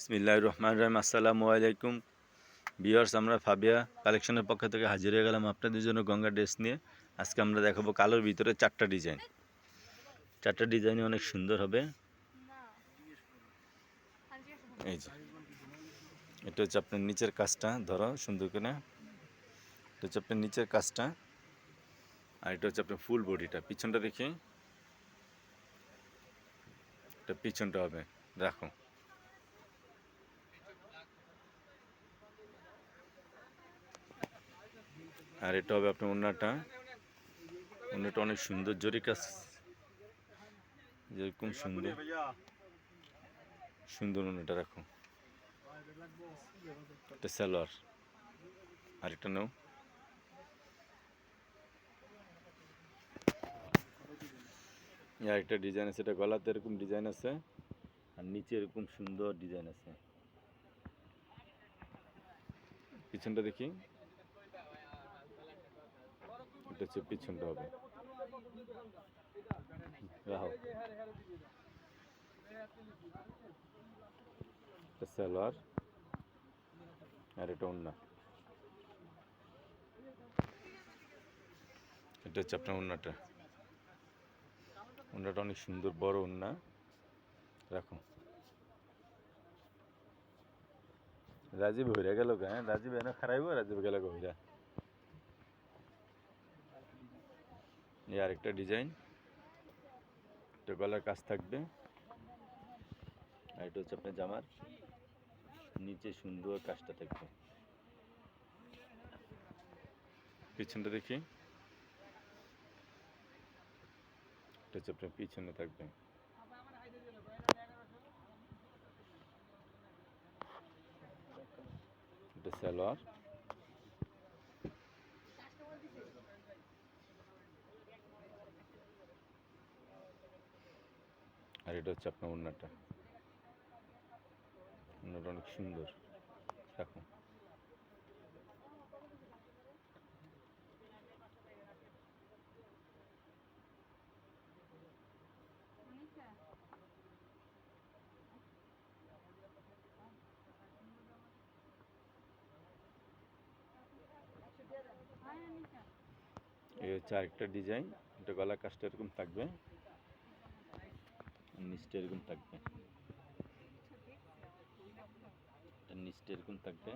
বিসমিল্লাহ রহমান রহিম। আসসালামু আলাইকুম। বিয়ার্স আমরা ফাবিয়া কালেকশনের পক্ষ থেকে হাজির হয়ে গেলাম আপনাদের জন্য গঙ্গা ড্রেস নিয়ে। আজকে আমরা দেখাবো কালোর ভিতরে চারটা ডিজাইন। চারটা ডিজাইনই অনেক সুন্দর হবে। এই যে, এটা হচ্ছে আপনার নিচের কাজটা, ধরো সুন্দর করে। এটা হচ্ছে আপনার নিচের কাজটা, আর এটা হচ্ছে আপনার ফুল বডিটা। পিছনটা দেখি। এটা পিছনটা হবে, রাখো। আর এটা হবে আপনার ওনাটা ওনাটা অনেক সুন্দর জরি কাজ। যেরকম সুন্দর। সুন্দর ওনাটা রাখো। এটা সালোয়ার। আর এটা নাও একটা ডিজাইন আছে, এটা গলাতে এরকম ডিজাইন আছে, আর নিচে এরকম সুন্দর ডিজাইন আছে। পিছনটা দেখি। এটা হচ্ছে, পিছনটা হবে। সালোয়ার, আর এটা ওন্না এটা হচ্ছে আপনার ওন্নাটা ওন্নাটা অনেক সুন্দর, বড় ওন্না রাখো। রাজীব হইরা গেল হ্যাঁ? রাজীব এনে খারাইব রাজীব গেল হইরা। এই আরেকটা ডিজাইন। এটা গলার কাজ থাকবে। আর এটা হচ্ছে আপনার জামার। নিচে সুন্দর কাজটা থাকবে। পিছনটা দেখি। এটা হচ্ছে আপনার পিছনে থাকবে। এটা সালোয়ার। আর এটা হচ্ছে আপনার ওন্নাটা ওন্নাটা অনেক সুন্দর। দেখো এই হচ্ছে আরেকটা ডিজাইন। এটা গলা কাজটা এরকম থাকবে। নিচটা এরকম থাকবে। নিচটা এরকম থাকবে।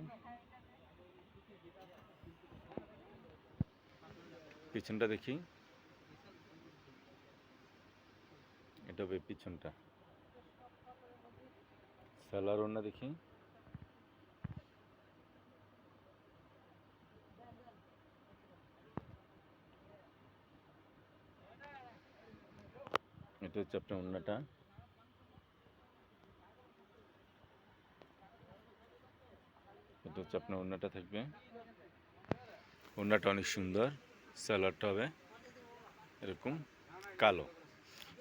পিছনটা দেখি। এটা হবে পিছনটা। সালোয়ার ওনা দেখি। এটা হচ্ছে আপনার ওড়নাটা। এটা হচ্ছে আপনার ওড়নাটা থাকবে। ওড়নাটা অনেক সুন্দর, সালোয়ারটা হবে এরকম কালো।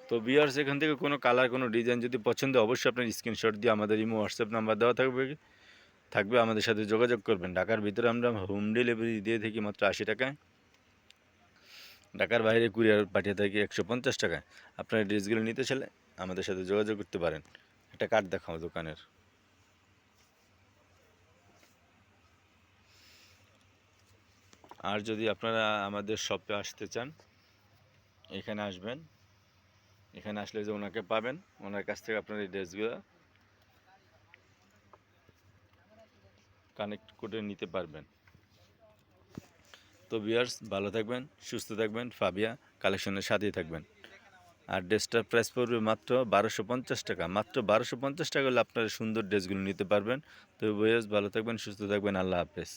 তো বিয়ার্স এখান থেকে কোনো কালার কোনো ডিজাইন যদি পছন্দ অবশ্যই আপনার স্ক্রিনশট দিয়ে আমাদের ইমো হোয়াটসঅ্যাপ নাম্বার দেওয়া থাকবে। থাকবে আমাদের সাথে যোগাযোগ করবেন। ঢাকার ভিতরে আমরা হোম ডেলিভারি দিয়ে থাকি মাত্র আশি টাকায়। ঢাকার বাইরে কুরিয়ার পাঠিয়ে থাকি একশো পঞ্চাশ টাকায়। আপনার ড্রেসগুলো নিতে চাইলে আমাদের সাথে যোগাযোগ করতে পারেন। একটা কার্ড দেখাও দোকানের। আর যদি আপনারা আমাদের শপে আসতে চান, এখানে আসবেন। এখানে আসলে যে ওনাকে পাবেন, ওনার কাছ থেকে আপনার এই ড্রেসগুলো কানেক্ট করে নিতে পারবেন। তো বিয়ার্স ভালো থাকবেন, সুস্থ থাকবেন। ফাবিয়া কালেকশনের সাথেই থাকবেন। আর ড্রেসটার প্রাইস পড়বে মাত্র বারোশো পঞ্চাশ টাকা। মাত্র বারোশো পঞ্চাশ টাকা হলে আপনারা সুন্দর ড্রেসগুলো নিতে পারবেন। তো বিয়ার্স ভালো থাকবেন, সুস্থ থাকবেন। আল্লাহ হাফেজ।